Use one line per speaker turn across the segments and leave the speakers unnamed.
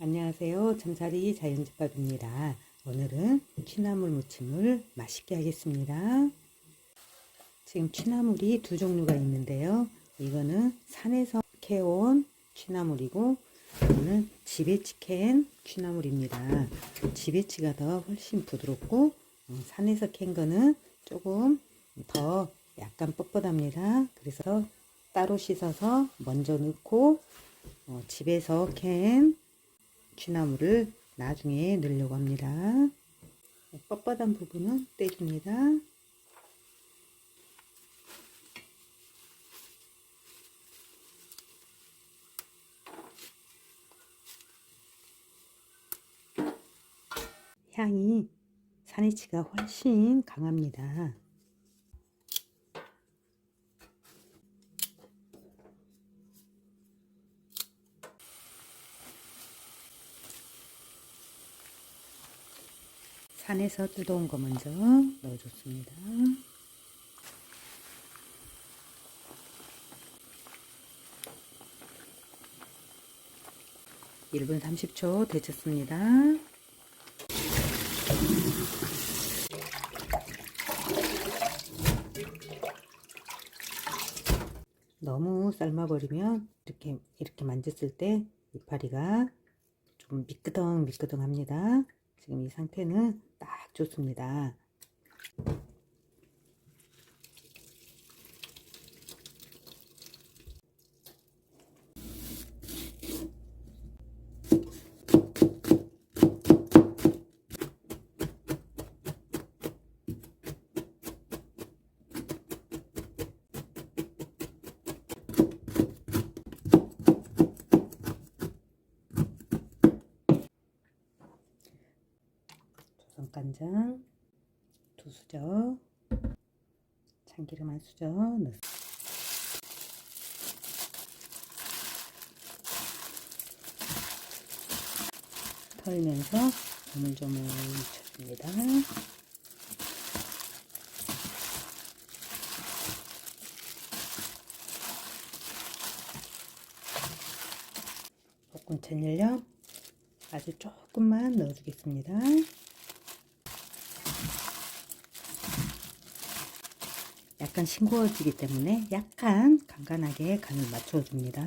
안녕하세요. 잠자리 자연집밥입니다. 오늘은 취나물 무침을 맛있게 하겠습니다. 지금 취나물이 두 종류가 있는데요. 이거는 산에서 캐온 취나물이고 이거는 지배치 캔 취나물입니다. 지배치가 더 훨씬 부드럽고 어, 산에서 캔 거는 조금 더 약간 뻣뻣합니다. 그래서 따로 씻어서 먼저 넣고 어, 집에서 캔 취나물을 나중에 넣으려고 합니다. 뻣뻣한 부분은 떼줍니다. 향이 산이치가 훨씬 강합니다. 산에서 뜯어온 거 먼저 넣어줬습니다. 1분 30초 데쳤습니다. 너무 삶아버리면 이렇게 이렇게 만졌을 때 이파리가 좀 미끄덩 미끄덩합니다. 지금 이 상태는 딱 좋습니다. 간장 두 수저 참기름 한 수저 넣습니다. 털면서 조물조물 묻혀줍니다. 볶은 천일염 아주 조금만 넣어주겠습니다. 약간 싱거워지기 때문에 약간 간간하게 간을 맞춰줍니다.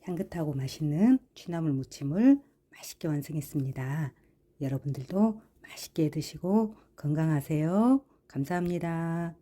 향긋하고 맛있는 취나물 무침을 맛있게 완성했습니다. 여러분들도 맛있게 드시고 건강하세요. 감사합니다.